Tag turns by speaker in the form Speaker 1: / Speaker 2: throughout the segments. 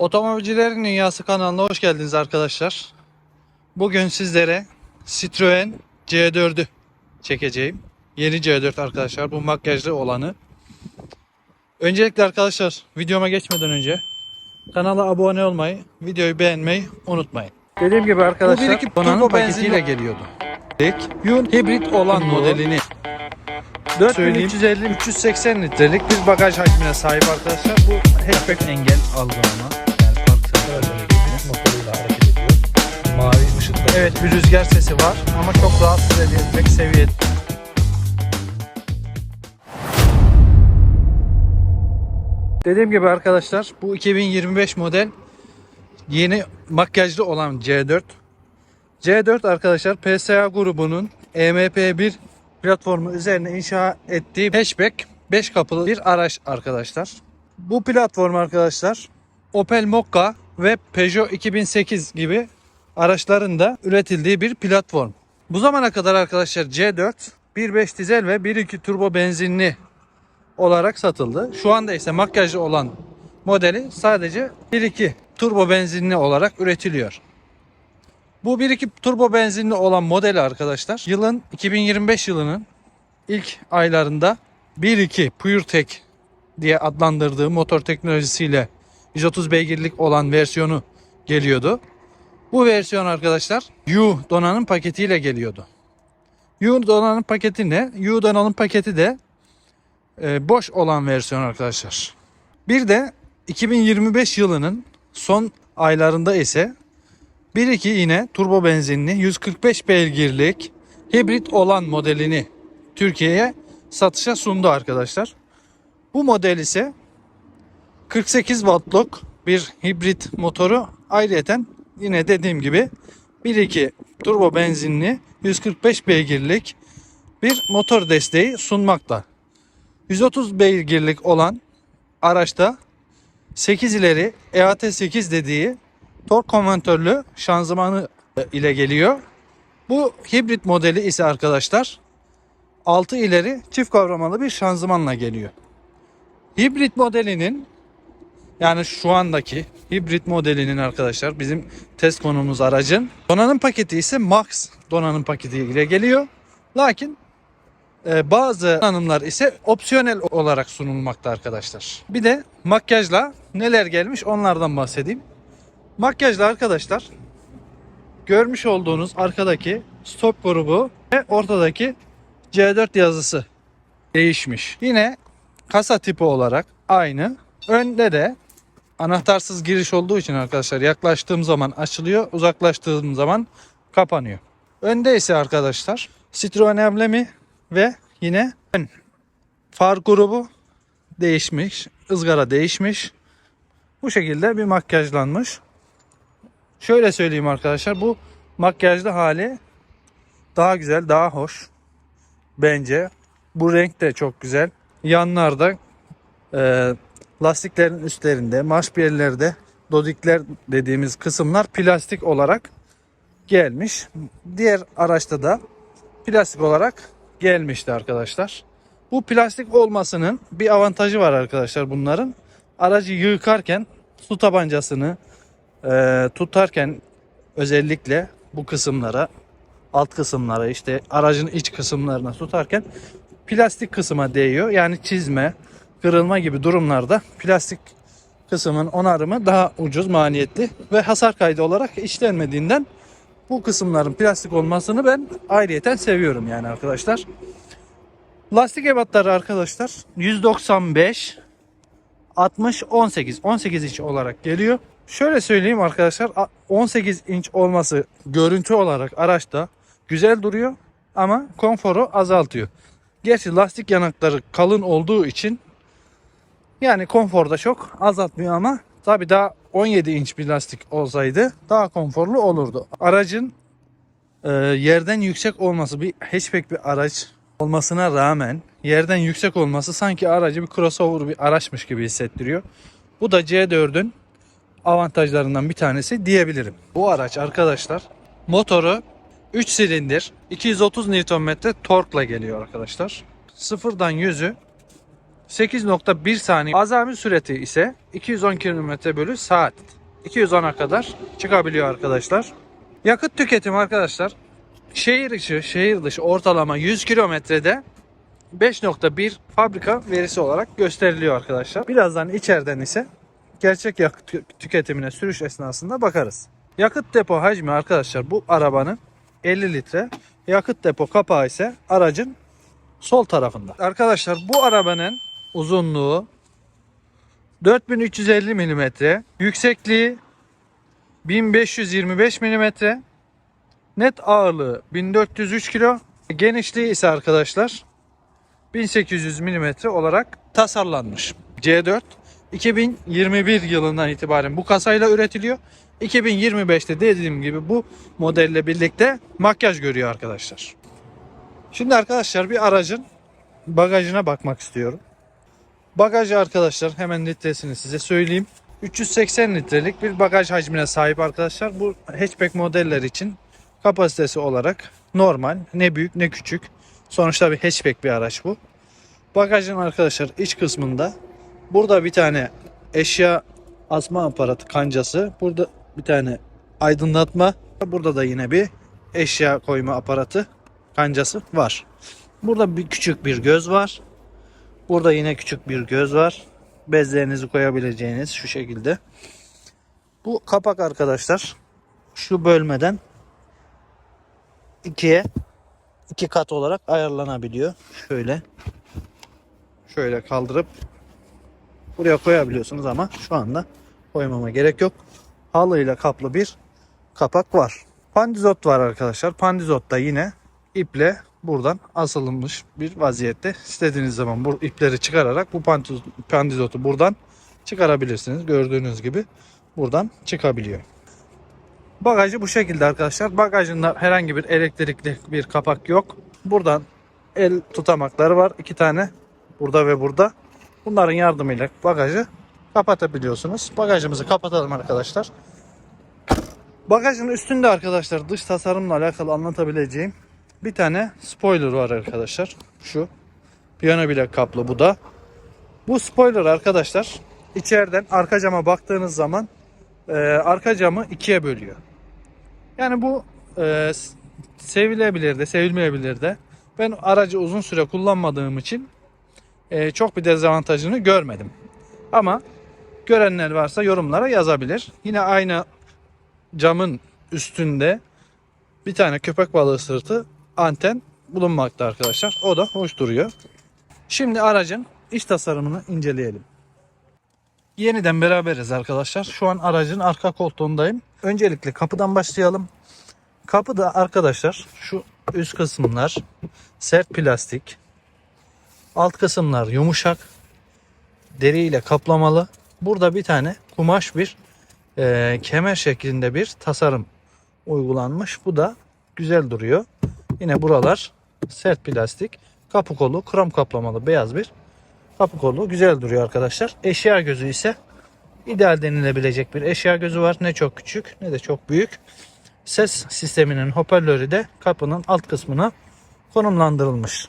Speaker 1: Otomobilcilerin Dünyası kanalına hoş geldiniz arkadaşlar. Bugün sizlere Citroen C4'ü çekeceğim. Yeni C4 arkadaşlar. Bu makyajlı olanı. Öncelikle arkadaşlar videoma geçmeden önce kanala abone olmayı, videoyu beğenmeyi unutmayın. Dediğim gibi arkadaşlar
Speaker 2: Bu bir iki
Speaker 1: donanım
Speaker 2: turbo
Speaker 1: paketiyle geliyordu. Yun hibrit olan modelini 4350 380 litrelik bir bagaj hacmine sahip arkadaşlar. Bu hatchback
Speaker 2: engel algılama Mavi ışıkta
Speaker 1: Evet bir rüzgar sesi var ama çok rahatsız edecek seviyede. Dediğim gibi arkadaşlar bu 2025 model yeni makyajlı olan C4. C4 arkadaşlar PSA grubunun E EMP1 platformu üzerine inşa ettiği hatchback 5 kapılı bir araç arkadaşlar. Bu platform arkadaşlar Opel Mokka ve Peugeot 2008 gibi araçların da üretildiği bir platform. Bu zamana kadar arkadaşlar C4 1.5 dizel ve 1.2 turbo benzinli olarak satıldı. Şu anda ise makyajlı olan modeli sadece 1.2 turbo benzinli olarak üretiliyor. Bu 1.2 turbo benzinli olan modeli arkadaşlar yılın 2025 yılının ilk aylarında 1.2 PureTech diye adlandırdığı motor teknolojisiyle 130 beygirlik olan versiyonu geliyordu. Bu versiyon arkadaşlar U donanım paketiyle geliyordu. U donanım paketi ne? U donanım paketi de e, boş olan versiyon arkadaşlar. Bir de 2025 yılının son aylarında ise 1.2 yine turbo benzinli 145 beygirlik hibrit olan modelini Türkiye'ye satışa sundu arkadaşlar. Bu model ise 48 wattlık bir hibrit motoru ayrıyeten yine dediğim gibi 1.2 turbo benzinli 145 beygirlik bir motor desteği sunmakta. 130 beygirlik olan araçta 8 ileri EAT8 dediği tork konvertörlü şanzımanı ile geliyor. Bu hibrit modeli ise arkadaşlar 6 ileri çift kavramalı bir şanzımanla geliyor. Hibrit modelinin yani şu andaki hibrit modelinin arkadaşlar bizim test konumuz aracın donanım paketi ise Max donanım paketi ile geliyor. Lakin e, bazı donanımlar ise opsiyonel olarak sunulmakta arkadaşlar. Bir de makyajla neler gelmiş onlardan bahsedeyim. Makyajla arkadaşlar görmüş olduğunuz arkadaki stop grubu ve ortadaki C4 yazısı değişmiş. Yine kasa tipi olarak aynı. Önde de anahtarsız giriş olduğu için arkadaşlar yaklaştığım zaman açılıyor, uzaklaştığım zaman kapanıyor. Önde ise arkadaşlar Citroen emblemi ve yine ön far grubu değişmiş, ızgara değişmiş. Bu şekilde bir makyajlanmış. Şöyle söyleyeyim arkadaşlar bu makyajlı hali daha güzel, daha hoş. Bence bu renk de çok güzel. Yanlarda e, lastiklerin üstlerinde, marş yerlerde dodikler dediğimiz kısımlar plastik olarak gelmiş. Diğer araçta da plastik olarak gelmişti arkadaşlar. Bu plastik olmasının bir avantajı var arkadaşlar bunların. Aracı yıkarken su tabancasını e, tutarken özellikle bu kısımlara alt kısımlara işte aracın iç kısımlarına tutarken plastik kısma değiyor. Yani çizme, kırılma gibi durumlarda plastik kısmın onarımı daha ucuz maliyetli ve hasar kaydı olarak işlenmediğinden bu kısımların plastik olmasını ben ayrıyeten seviyorum yani arkadaşlar. Lastik ebatları arkadaşlar 195 60 18 18 inç olarak geliyor. Şöyle söyleyeyim arkadaşlar 18 inç olması görüntü olarak araçta güzel duruyor ama konforu azaltıyor. Gerçi lastik yanakları kalın olduğu için yani konforda çok azaltmıyor ama tabi daha 17 inç bir lastik olsaydı daha konforlu olurdu. Aracın e, yerden yüksek olması bir hatchback bir araç olmasına rağmen yerden yüksek olması sanki aracı bir crossover bir araçmış gibi hissettiriyor. Bu da C4'ün avantajlarından bir tanesi diyebilirim. Bu araç arkadaşlar motoru 3 silindir 230 Nm torkla geliyor arkadaşlar. Sıfırdan 100'ü 8.1 saniye. Azami süreti ise 210 km bölü saat. 210'a kadar çıkabiliyor arkadaşlar. Yakıt tüketimi arkadaşlar şehir içi, şehir dışı ortalama 100 kilometrede 5.1 fabrika verisi olarak gösteriliyor arkadaşlar. Birazdan içeriden ise gerçek yakıt tü- tüketimine sürüş esnasında bakarız. Yakıt depo hacmi arkadaşlar bu arabanın 50 litre. Yakıt depo kapağı ise aracın sol tarafında. Arkadaşlar bu arabanın uzunluğu 4350 mm, yüksekliği 1525 mm, net ağırlığı 1403 kilo, genişliği ise arkadaşlar 1800 mm olarak tasarlanmış. C4 2021 yılından itibaren bu kasayla üretiliyor. 2025'te dediğim gibi bu modelle birlikte makyaj görüyor arkadaşlar. Şimdi arkadaşlar bir aracın bagajına bakmak istiyorum. Bagajı arkadaşlar hemen litresini size söyleyeyim. 380 litrelik bir bagaj hacmine sahip arkadaşlar. Bu hatchback modeller için kapasitesi olarak normal. Ne büyük ne küçük. Sonuçta bir hatchback bir araç bu. Bagajın arkadaşlar iç kısmında burada bir tane eşya asma aparatı kancası. Burada bir tane aydınlatma. Burada da yine bir eşya koyma aparatı kancası var. Burada bir küçük bir göz var. Burada yine küçük bir göz var. Bezlerinizi koyabileceğiniz şu şekilde. Bu kapak arkadaşlar şu bölmeden ikiye iki kat olarak ayarlanabiliyor. Şöyle şöyle kaldırıp buraya koyabiliyorsunuz ama şu anda koymama gerek yok. Halıyla kaplı bir kapak var. Pandizot var arkadaşlar. Pandizot da yine iple buradan asılmış bir vaziyette. İstediğiniz zaman bu ipleri çıkararak bu pandiz- pandizotu buradan çıkarabilirsiniz. Gördüğünüz gibi buradan çıkabiliyor. Bagajı bu şekilde arkadaşlar. Bagajında herhangi bir elektrikli bir kapak yok. Buradan el tutamakları var. iki tane burada ve burada. Bunların yardımıyla bagajı kapatabiliyorsunuz. Bagajımızı kapatalım arkadaşlar. Bagajın üstünde arkadaşlar dış tasarımla alakalı anlatabileceğim bir tane spoiler var arkadaşlar. Şu piyano bile kaplı bu da. Bu spoiler arkadaşlar içeriden arka cama baktığınız zaman e, arka camı ikiye bölüyor. Yani bu e, sevilebilir de sevilmeyebilir de. Ben aracı uzun süre kullanmadığım için e, çok bir dezavantajını görmedim. Ama görenler varsa yorumlara yazabilir. Yine aynı camın üstünde bir tane köpek balığı sırtı anten bulunmakta arkadaşlar. O da hoş duruyor. Şimdi aracın iç tasarımını inceleyelim. Yeniden beraberiz arkadaşlar. Şu an aracın arka koltuğundayım. Öncelikle kapıdan başlayalım. Kapıda arkadaşlar şu üst kısımlar sert plastik. Alt kısımlar yumuşak. Deriyle kaplamalı. Burada bir tane kumaş bir e, kemer şeklinde bir tasarım uygulanmış. Bu da güzel duruyor. Yine buralar sert plastik. Kapı kolu krom kaplamalı beyaz bir kapı kolu. Güzel duruyor arkadaşlar. Eşya gözü ise ideal denilebilecek bir eşya gözü var. Ne çok küçük ne de çok büyük. Ses sisteminin hoparlörü de kapının alt kısmına konumlandırılmış.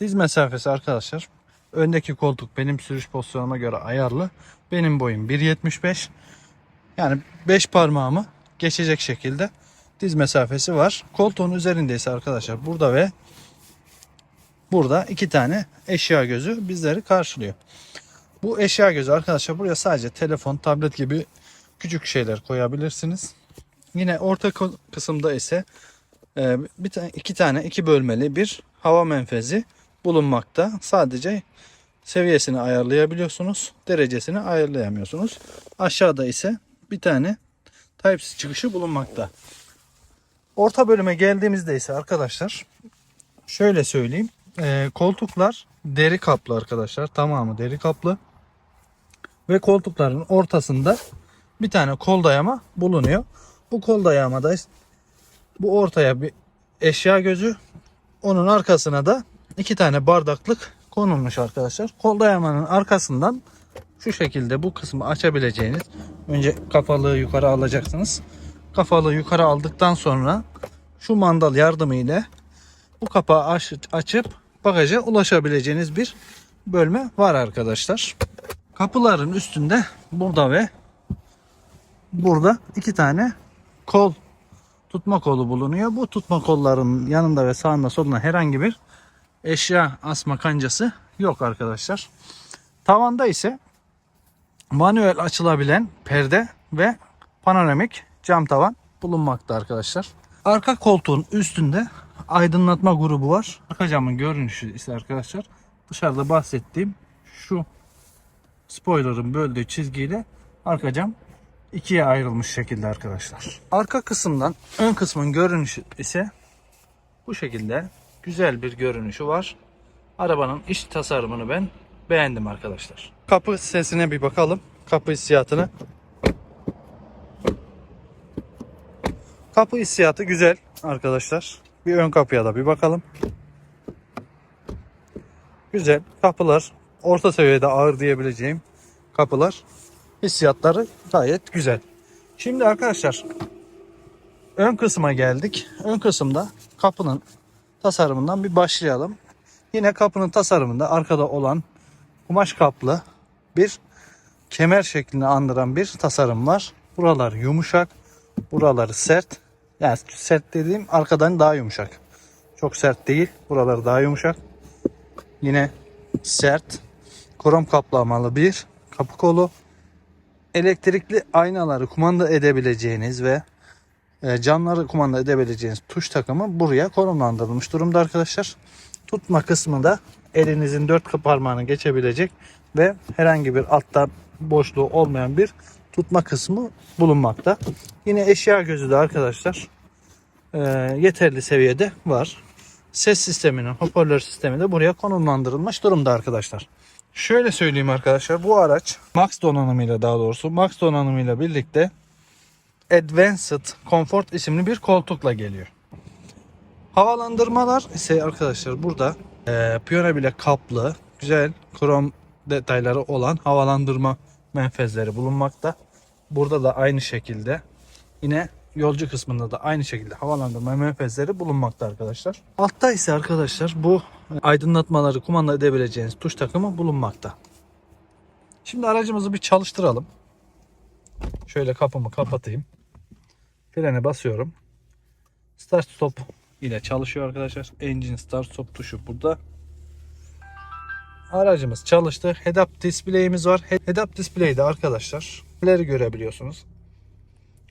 Speaker 1: Diz mesafesi arkadaşlar. Öndeki koltuk benim sürüş pozisyonuma göre ayarlı. Benim boyum 1.75. Yani 5 parmağımı geçecek şekilde diz mesafesi var. Koltuğun üzerinde ise arkadaşlar burada ve burada iki tane eşya gözü bizleri karşılıyor. Bu eşya gözü arkadaşlar buraya sadece telefon, tablet gibi küçük şeyler koyabilirsiniz. Yine orta kısımda ise e, bir tane iki tane iki bölmeli bir hava menfezi bulunmakta. Sadece seviyesini ayarlayabiliyorsunuz. Derecesini ayarlayamıyorsunuz. Aşağıda ise bir tane Type-C çıkışı bulunmakta. Orta bölüme geldiğimizde ise arkadaşlar şöyle söyleyeyim. Ee, koltuklar deri kaplı arkadaşlar. Tamamı deri kaplı. Ve koltukların ortasında bir tane kol dayama bulunuyor. Bu kol dayamada bu ortaya bir eşya gözü onun arkasına da iki tane bardaklık konulmuş arkadaşlar. Kol dayamanın arkasından şu şekilde bu kısmı açabileceğiniz önce kafalığı yukarı alacaksınız. Kafalığı yukarı aldıktan sonra şu mandal yardımıyla bu kapağı aç- açıp bagaja ulaşabileceğiniz bir bölme var arkadaşlar. Kapıların üstünde burada ve burada iki tane kol tutma kolu bulunuyor. Bu tutma kolların yanında ve sağında solunda herhangi bir eşya asma kancası yok arkadaşlar. Tavanda ise manuel açılabilen perde ve panoramik cam tavan bulunmakta arkadaşlar. Arka koltuğun üstünde aydınlatma grubu var. Arka camın görünüşü ise arkadaşlar dışarıda bahsettiğim şu spoiler'ın böldüğü çizgiyle arka cam ikiye ayrılmış şekilde arkadaşlar. Arka kısımdan ön kısmın görünüşü ise bu şekilde güzel bir görünüşü var. Arabanın iç tasarımını ben beğendim arkadaşlar. Kapı sesine bir bakalım. Kapı hissiyatını. Kapı hissiyatı güzel arkadaşlar. Bir ön kapıya da bir bakalım. Güzel kapılar. Orta seviyede ağır diyebileceğim kapılar. Hissiyatları gayet güzel. Şimdi arkadaşlar ön kısma geldik. Ön kısımda kapının tasarımından bir başlayalım. Yine kapının tasarımında arkada olan kumaş kaplı bir kemer şeklini andıran bir tasarım var. Buralar yumuşak, buraları sert. Yani sert dediğim arkadan daha yumuşak. Çok sert değil. Buraları daha yumuşak. Yine sert. Krom kaplamalı bir kapı kolu. Elektrikli aynaları kumanda edebileceğiniz ve e, camları kumanda edebileceğiniz tuş takımı buraya konumlandırılmış durumda arkadaşlar. Tutma kısmı da elinizin dört parmağını geçebilecek ve herhangi bir altta boşluğu olmayan bir tutma kısmı bulunmakta. Yine eşya gözü de arkadaşlar e, yeterli seviyede var. Ses sisteminin hoparlör sistemi de buraya konumlandırılmış durumda arkadaşlar. Şöyle söyleyeyim arkadaşlar bu araç Max donanımıyla daha doğrusu Max donanımıyla birlikte Advanced Comfort isimli bir koltukla geliyor. Havalandırmalar ise arkadaşlar burada e, piyano bile kaplı güzel krom detayları olan havalandırma menfezleri bulunmakta. Burada da aynı şekilde yine yolcu kısmında da aynı şekilde havalandırma menfezleri bulunmakta arkadaşlar. Altta ise arkadaşlar bu aydınlatmaları kumanda edebileceğiniz tuş takımı bulunmakta. Şimdi aracımızı bir çalıştıralım. Şöyle kapımı kapatayım. Frene basıyorum. Start stop ile çalışıyor arkadaşlar. Engine start stop tuşu burada. Aracımız çalıştı. Head-up display'imiz var. Head-up display'de arkadaşlar neleri görebiliyorsunuz?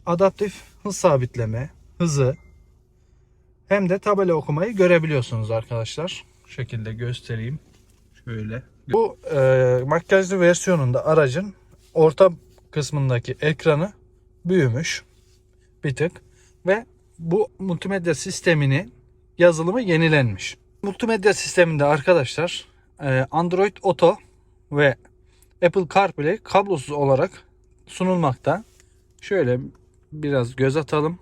Speaker 1: Adaptif hız sabitleme, hızı hem de tabela okumayı görebiliyorsunuz arkadaşlar. Şu şekilde göstereyim. Şöyle. Bu e, makyajlı versiyonunda aracın orta kısmındaki ekranı büyümüş bir tık ve bu multimedya sistemini yazılımı yenilenmiş. Multimedya sisteminde arkadaşlar e, Android Auto ve Apple CarPlay kablosuz olarak sunulmakta. Şöyle biraz göz atalım.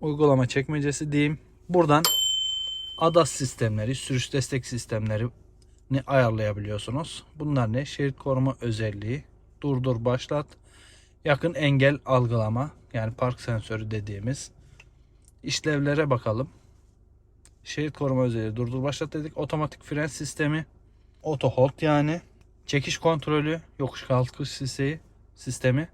Speaker 1: Uygulama çekmecesi diyeyim. Buradan ADAS sistemleri, sürüş destek sistemlerini ayarlayabiliyorsunuz. Bunlar ne? Şerit koruma özelliği, durdur başlat, yakın engel algılama yani park sensörü dediğimiz işlevlere bakalım. Şerit koruma özelliği durdur başlat dedik. Otomatik fren sistemi, auto hold yani çekiş kontrolü, yokuş kalkış sistemi, sistemi,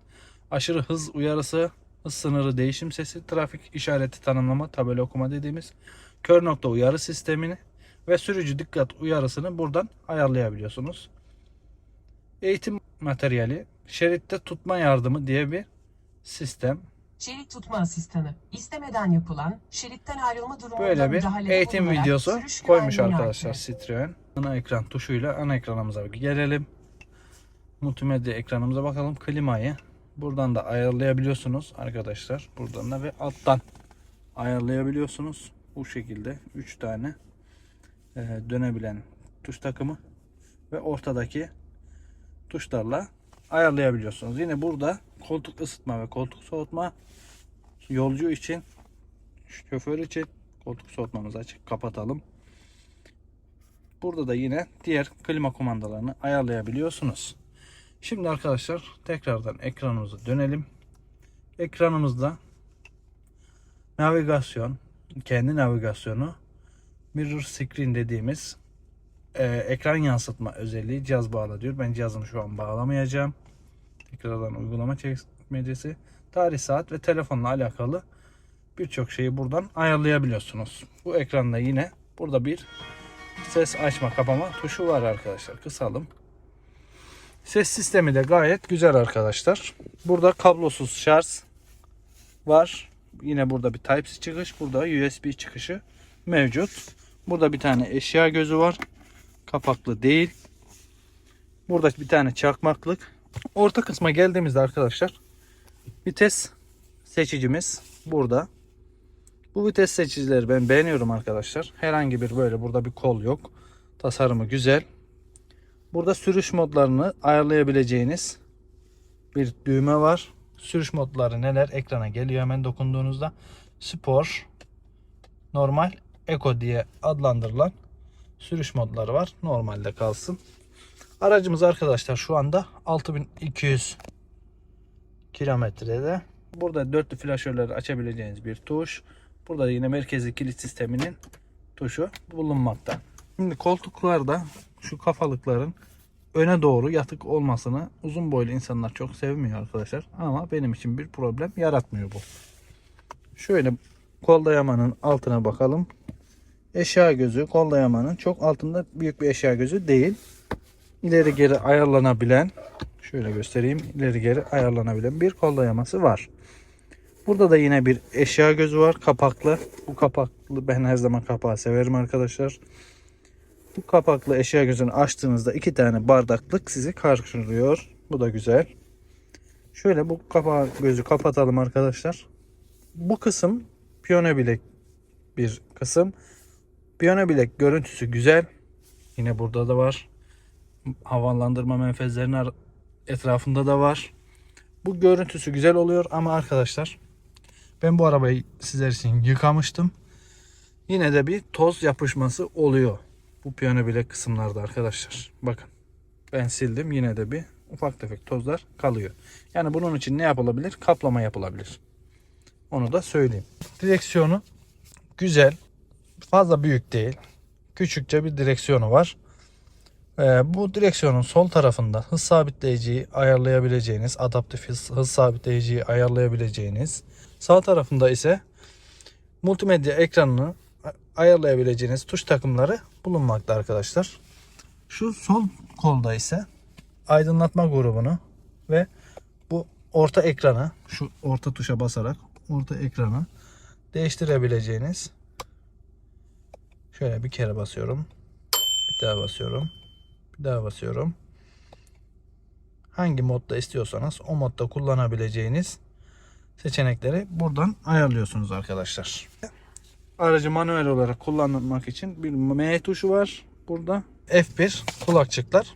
Speaker 1: aşırı hız uyarısı, hız sınırı değişim sesi, trafik işareti tanımlama, tabela okuma dediğimiz kör nokta uyarı sistemini ve sürücü dikkat uyarısını buradan ayarlayabiliyorsunuz. Eğitim materyali, şeritte tutma yardımı diye bir sistem.
Speaker 3: Şerit tutma asistanı. İstemeden yapılan şeritten ayrılma durumunda
Speaker 1: Böyle bir eğitim videosu koymuş arkadaşlar. Citroen. Ana ekran tuşuyla ana ekranımıza gelelim. Multimedya ekranımıza bakalım. Klimayı buradan da ayarlayabiliyorsunuz arkadaşlar. Buradan da ve alttan ayarlayabiliyorsunuz. Bu şekilde 3 tane e, dönebilen tuş takımı ve ortadaki tuşlarla ayarlayabiliyorsunuz. Yine burada koltuk ısıtma ve koltuk soğutma yolcu için şoför için koltuk soğutmamızı açık kapatalım. Burada da yine diğer klima kumandalarını ayarlayabiliyorsunuz. Şimdi arkadaşlar tekrardan ekranımıza dönelim. Ekranımızda navigasyon, kendi navigasyonu, mirror screen dediğimiz e, ekran yansıtma özelliği cihaz bağla diyor. Ben cihazımı şu an bağlamayacağım. Tekrardan uygulama çekmecesi. Tarih saat ve telefonla alakalı birçok şeyi buradan ayarlayabiliyorsunuz. Bu ekranda yine burada bir ses açma kapama tuşu var arkadaşlar. Kısalım. Ses sistemi de gayet güzel arkadaşlar. Burada kablosuz şarj var. Yine burada bir Type-C çıkış. Burada USB çıkışı mevcut. Burada bir tane eşya gözü var. Kapaklı değil. Burada bir tane çakmaklık. Orta kısma geldiğimizde arkadaşlar vites seçicimiz burada. Bu vites seçicileri ben beğeniyorum arkadaşlar. Herhangi bir böyle burada bir kol yok. Tasarımı güzel. Burada sürüş modlarını ayarlayabileceğiniz bir düğme var. Sürüş modları neler ekrana geliyor hemen dokunduğunuzda. Spor, normal, Eco diye adlandırılan sürüş modları var. Normalde kalsın. Aracımız arkadaşlar şu anda 6200 kilometrede. Burada dörtlü flaşörleri açabileceğiniz bir tuş. Burada yine merkezi kilit sisteminin tuşu bulunmakta. Şimdi koltuklarda şu kafalıkların öne doğru yatık olmasını uzun boylu insanlar çok sevmiyor arkadaşlar. Ama benim için bir problem yaratmıyor bu. Şöyle kol dayamanın altına bakalım. Eşya gözü kol dayamanın çok altında büyük bir eşya gözü değil. İleri geri ayarlanabilen şöyle göstereyim. ileri geri ayarlanabilen bir kol dayaması var. Burada da yine bir eşya gözü var. Kapaklı. Bu kapaklı ben her zaman kapağı severim arkadaşlar. Bu kapaklı eşya gözünü açtığınızda iki tane bardaklık sizi karşılıyor. Bu da güzel. Şöyle bu kapağı gözü kapatalım arkadaşlar. Bu kısım piyano bilek bir kısım. Piyano bilek görüntüsü güzel. Yine burada da var. Havalandırma menfezlerinin etrafında da var. Bu görüntüsü güzel oluyor ama arkadaşlar ben bu arabayı sizler için yıkamıştım. Yine de bir toz yapışması oluyor. Bu piyano bilek kısımlarda arkadaşlar. Bakın ben sildim yine de bir ufak tefek tozlar kalıyor. Yani bunun için ne yapılabilir? Kaplama yapılabilir. Onu da söyleyeyim. Direksiyonu güzel. Fazla büyük değil. Küçükçe bir direksiyonu var. Ee, bu direksiyonun sol tarafında hız sabitleyiciyi ayarlayabileceğiniz, adaptif hız, hız sabitleyiciyi ayarlayabileceğiniz, sağ tarafında ise multimedya ekranını ayarlayabileceğiniz tuş takımları bulunmakta arkadaşlar. Şu sol kolda ise aydınlatma grubunu ve bu orta ekranı şu orta tuşa basarak orta ekranı değiştirebileceğiniz şöyle bir kere basıyorum. Bir daha basıyorum. Bir daha basıyorum. Hangi modda istiyorsanız o modda kullanabileceğiniz seçenekleri buradan ayarlıyorsunuz arkadaşlar. Aracı manuel olarak kullanmak için bir M tuşu var burada. F1 kulakçıklar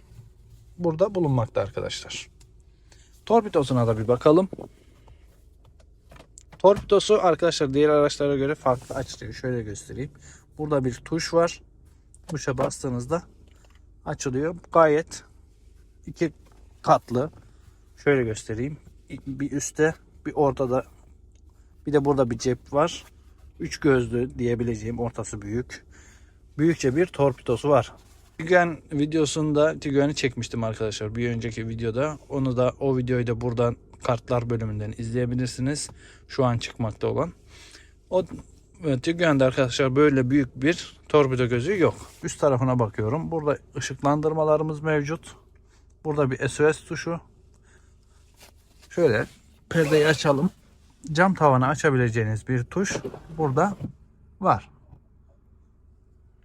Speaker 1: burada bulunmakta arkadaşlar. Torpidosuna da bir bakalım. Torpidosu arkadaşlar diğer araçlara göre farklı açılıyor. Şöyle göstereyim. Burada bir tuş var. Tuşa bastığınızda açılıyor. Gayet iki katlı. Şöyle göstereyim. Bir üstte bir ortada bir de burada bir cep var. Üç gözlü diyebileceğim ortası büyük. Büyükçe bir torpidosu var. Tiguan videosunda Tiguan'ı çekmiştim arkadaşlar bir önceki videoda. Onu da o videoyu da buradan kartlar bölümünden izleyebilirsiniz. Şu an çıkmakta olan. O e, Tiguan'da arkadaşlar böyle büyük bir torpido gözü yok. Üst tarafına bakıyorum. Burada ışıklandırmalarımız mevcut. Burada bir SOS tuşu. Şöyle perdeyi açalım. Cam tavanı açabileceğiniz bir tuş burada var.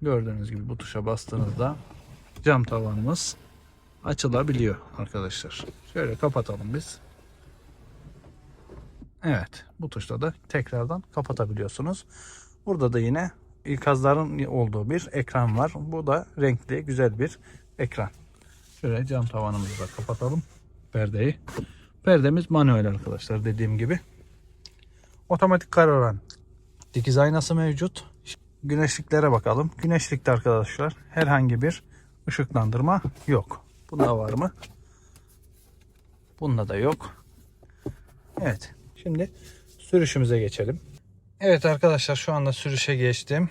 Speaker 1: Gördüğünüz gibi bu tuşa bastığınızda cam tavanımız açılabiliyor arkadaşlar. Şöyle kapatalım biz. Evet bu tuşla da tekrardan kapatabiliyorsunuz. Burada da yine ikazların olduğu bir ekran var. Bu da renkli güzel bir ekran. Şöyle cam tavanımızı da kapatalım. Perdeyi. Perdemiz manuel arkadaşlar dediğim gibi. Otomatik kararan dikiz aynası mevcut. Güneşliklere bakalım. Güneşlikte arkadaşlar herhangi bir ışıklandırma yok. Bunda var mı? Bunda da yok. Evet. Şimdi sürüşümüze geçelim. Evet arkadaşlar şu anda sürüşe geçtim.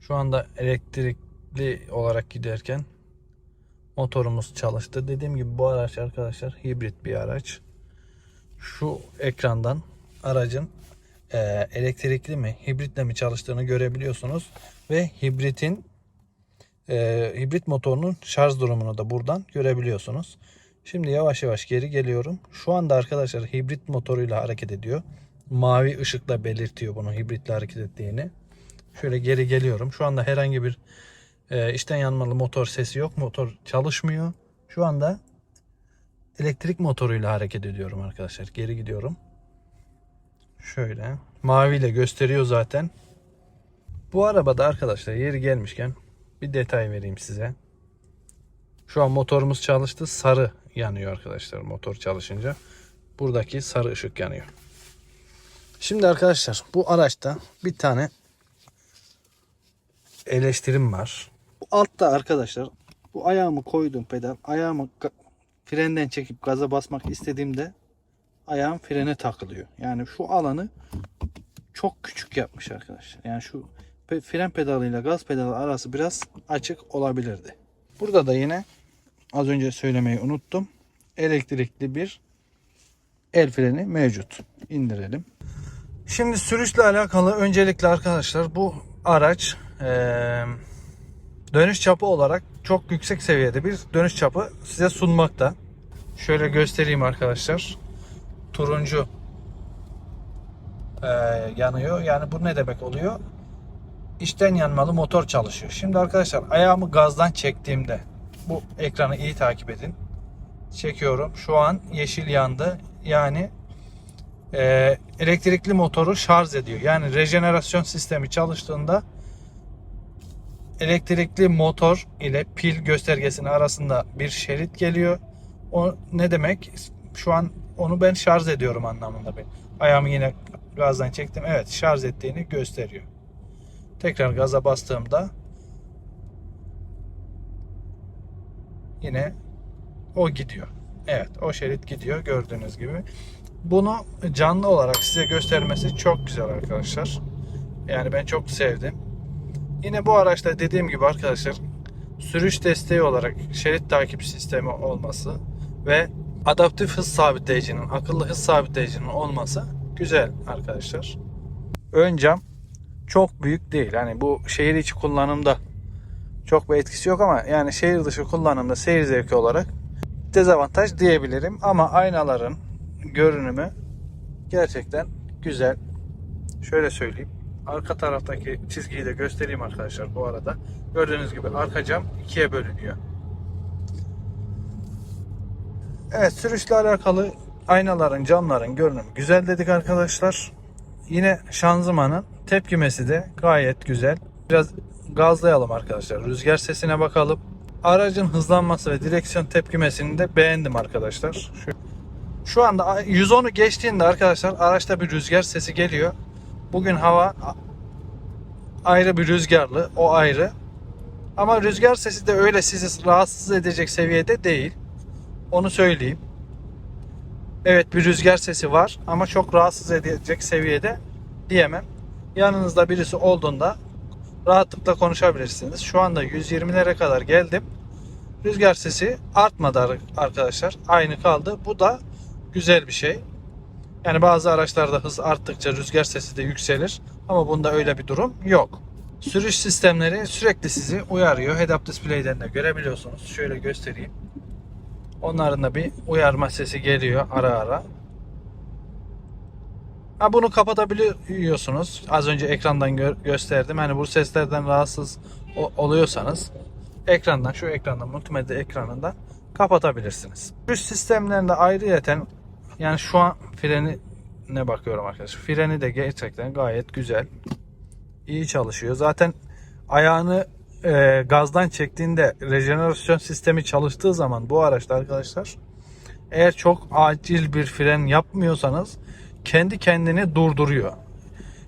Speaker 1: Şu anda elektrik
Speaker 2: hibritli olarak giderken motorumuz çalıştı. Dediğim gibi bu araç arkadaşlar hibrit bir araç. Şu ekrandan aracın e, elektrikli mi hibritle mi çalıştığını görebiliyorsunuz ve hibritin e, hibrit motorunun şarj durumunu da buradan görebiliyorsunuz. Şimdi yavaş yavaş geri geliyorum. Şu anda arkadaşlar hibrit motoruyla hareket ediyor. Mavi ışıkla belirtiyor bunu hibritle hareket ettiğini. Şöyle geri geliyorum. Şu anda herhangi bir e, içten yanmalı motor sesi yok. Motor çalışmıyor. Şu anda elektrik motoruyla hareket ediyorum arkadaşlar. Geri gidiyorum. Şöyle. Maviyle gösteriyor zaten. Bu arabada arkadaşlar yeri gelmişken bir detay vereyim size. Şu an motorumuz çalıştı. Sarı yanıyor arkadaşlar motor çalışınca. Buradaki sarı ışık yanıyor. Şimdi arkadaşlar bu araçta bir tane eleştirim var.
Speaker 1: Altta arkadaşlar bu ayağımı koydum pedal. Ayağımı frenden çekip gaza basmak istediğimde ayağım frene takılıyor. Yani şu alanı çok küçük yapmış arkadaşlar. Yani şu fren pedalıyla gaz pedalı arası biraz açık olabilirdi. Burada da yine az önce söylemeyi unuttum. Elektrikli bir el freni mevcut. İndirelim. Şimdi sürüşle alakalı öncelikle arkadaşlar bu araç eee, dönüş çapı olarak çok yüksek seviyede bir dönüş çapı size sunmakta. Şöyle göstereyim arkadaşlar. Turuncu eee, yanıyor. Yani bu ne demek oluyor? İçten yanmalı motor çalışıyor. Şimdi arkadaşlar ayağımı gazdan çektiğimde bu ekranı iyi takip edin. Çekiyorum. Şu an yeşil yandı. Yani e, elektrikli motoru şarj ediyor. Yani rejenerasyon sistemi çalıştığında elektrikli motor ile pil göstergesinin arasında bir şerit geliyor. O ne demek? Şu an onu ben şarj ediyorum anlamında bir. Ayağımı yine gazdan çektim. Evet şarj ettiğini gösteriyor. Tekrar gaza bastığımda yine o gidiyor. Evet o şerit gidiyor gördüğünüz gibi. Bunu canlı olarak size göstermesi çok güzel arkadaşlar. Yani ben çok sevdim. Yine bu araçta dediğim gibi arkadaşlar sürüş desteği olarak şerit takip sistemi olması ve adaptif hız sabitleyicinin, akıllı hız sabitleyicinin olması güzel arkadaşlar. Ön cam çok büyük değil. Hani bu şehir içi kullanımda çok bir etkisi yok ama yani şehir dışı kullanımda seyir zevki olarak dezavantaj diyebilirim ama aynaların görünümü gerçekten güzel. Şöyle söyleyeyim. Arka taraftaki çizgiyi de göstereyim arkadaşlar bu arada. Gördüğünüz gibi arka cam ikiye bölünüyor. Evet sürüşle alakalı aynaların, camların görünümü güzel dedik arkadaşlar. Yine şanzımanın tepkimesi de gayet güzel. Biraz gazlayalım arkadaşlar. Rüzgar sesine bakalım. Aracın hızlanması ve direksiyon tepkimesini de beğendim arkadaşlar. Şu, şu anda 110'u geçtiğinde arkadaşlar araçta bir rüzgar sesi geliyor. Bugün hava ayrı bir rüzgarlı. O ayrı. Ama rüzgar sesi de öyle sizi rahatsız edecek seviyede değil. Onu söyleyeyim. Evet bir rüzgar sesi var ama çok rahatsız edecek seviyede diyemem. Yanınızda birisi olduğunda rahatlıkla konuşabilirsiniz. Şu anda 120'lere kadar geldim. Rüzgar sesi artmadı ar- arkadaşlar. Aynı kaldı. Bu da güzel bir şey. Yani bazı araçlarda hız arttıkça rüzgar sesi de yükselir. Ama bunda öyle bir durum yok. Sürüş sistemleri sürekli sizi uyarıyor. Head-up display'den de görebiliyorsunuz. Şöyle göstereyim. Onların da bir uyarma sesi geliyor ara ara. Ha bunu kapatabiliyorsunuz. Az önce ekrandan gö- gösterdim. Hani bu seslerden rahatsız oluyorsanız ekrandan şu ekrandan multimedya ekranından kapatabilirsiniz. Sürüş sistemlerinde ayrıyeten yani şu an freni ne bakıyorum arkadaşlar. Freni de gerçekten gayet güzel. İyi çalışıyor. Zaten ayağını e, gazdan çektiğinde rejenerasyon sistemi çalıştığı zaman bu araçta arkadaşlar eğer çok acil bir fren yapmıyorsanız kendi kendini durduruyor.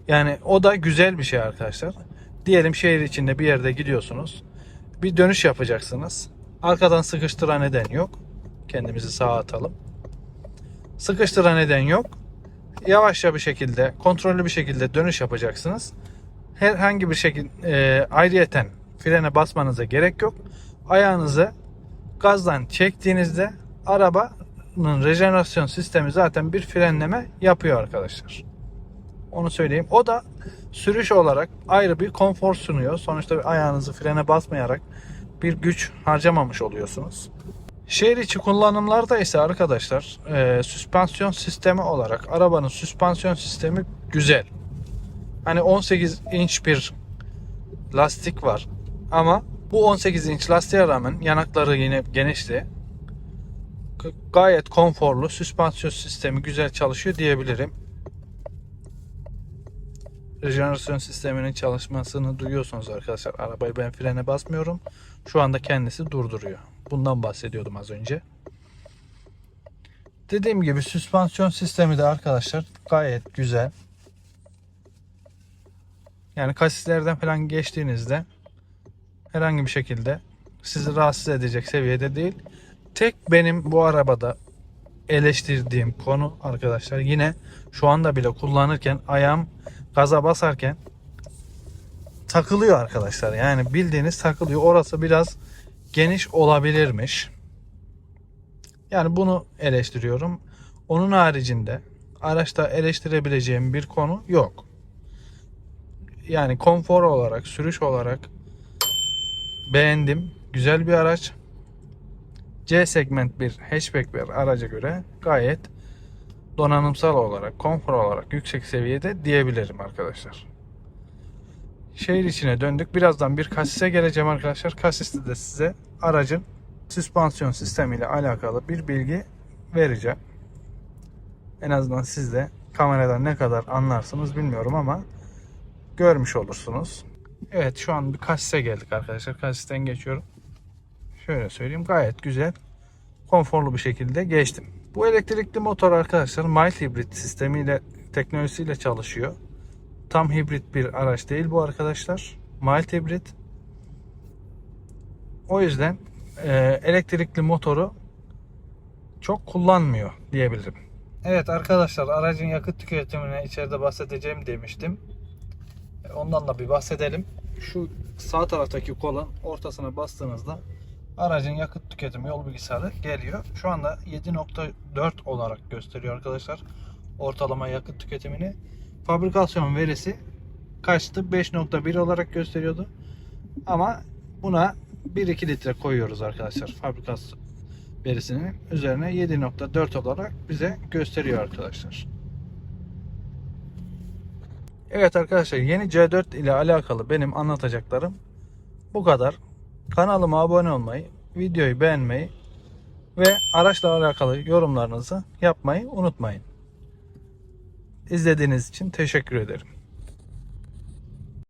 Speaker 1: Yani o da güzel bir şey arkadaşlar. Diyelim şehir içinde bir yerde gidiyorsunuz. Bir dönüş yapacaksınız. Arkadan sıkıştıran neden yok. Kendimizi sağa atalım. Sıkıştıran neden yok. Yavaşça bir şekilde, kontrollü bir şekilde dönüş yapacaksınız. Herhangi bir şekilde e, ayrıyeten frene basmanıza gerek yok. Ayağınızı gazdan çektiğinizde arabanın rejenerasyon sistemi zaten bir frenleme yapıyor arkadaşlar. Onu söyleyeyim. O da sürüş olarak ayrı bir konfor sunuyor. Sonuçta ayağınızı frene basmayarak bir güç harcamamış oluyorsunuz. Şehir içi kullanımlarda ise arkadaşlar e, süspansiyon sistemi olarak arabanın süspansiyon sistemi güzel. Hani 18 inç bir lastik var ama bu 18 inç lastiğe rağmen yanakları yine genişti. Gayet konforlu süspansiyon sistemi güzel çalışıyor diyebilirim. Rejenerasyon sisteminin çalışmasını duyuyorsunuz arkadaşlar. Arabayı ben frene basmıyorum. Şu anda kendisi durduruyor. Bundan bahsediyordum az önce. Dediğim gibi süspansiyon sistemi de arkadaşlar gayet güzel. Yani kasislerden falan geçtiğinizde herhangi bir şekilde sizi rahatsız edecek seviyede değil. Tek benim bu arabada eleştirdiğim konu arkadaşlar yine şu anda bile kullanırken ayağım gaza basarken takılıyor arkadaşlar. Yani bildiğiniz takılıyor. Orası biraz geniş olabilirmiş. Yani bunu eleştiriyorum. Onun haricinde araçta eleştirebileceğim bir konu yok. Yani konfor olarak, sürüş olarak beğendim. Güzel bir araç. C segment bir hatchback bir araca göre gayet donanımsal olarak, konfor olarak yüksek seviyede diyebilirim arkadaşlar. Şehir içine döndük. Birazdan bir kasise geleceğim arkadaşlar. Kasiste de size aracın süspansiyon sistemiyle alakalı bir bilgi vereceğim. En azından siz de kameradan ne kadar anlarsınız bilmiyorum ama görmüş olursunuz. Evet şu an bir kasise geldik arkadaşlar. Kasisten geçiyorum. Şöyle söyleyeyim gayet güzel konforlu bir şekilde geçtim. Bu elektrikli motor arkadaşlar mild hibrit sistemiyle teknolojisiyle çalışıyor. Tam hibrit bir araç değil bu arkadaşlar. Mild hibrit. O yüzden e, elektrikli motoru çok kullanmıyor diyebilirim. Evet arkadaşlar aracın yakıt tüketimine içeride bahsedeceğim demiştim. E, Ondan da bir bahsedelim. Şu sağ taraftaki kolun ortasına bastığınızda aracın yakıt tüketimi yol bilgisayarı geliyor. Şu anda 7.4 olarak gösteriyor arkadaşlar. Ortalama yakıt tüketimini. Fabrikasyon verisi kaçtı? 5.1 olarak gösteriyordu. Ama buna 1-2 litre koyuyoruz arkadaşlar. Fabrikasyon verisinin üzerine 7.4 olarak bize gösteriyor arkadaşlar. Evet arkadaşlar yeni C4 ile alakalı benim anlatacaklarım bu kadar. Kanalıma abone olmayı, videoyu beğenmeyi ve araçla alakalı yorumlarınızı yapmayı unutmayın. İzlediğiniz için teşekkür ederim.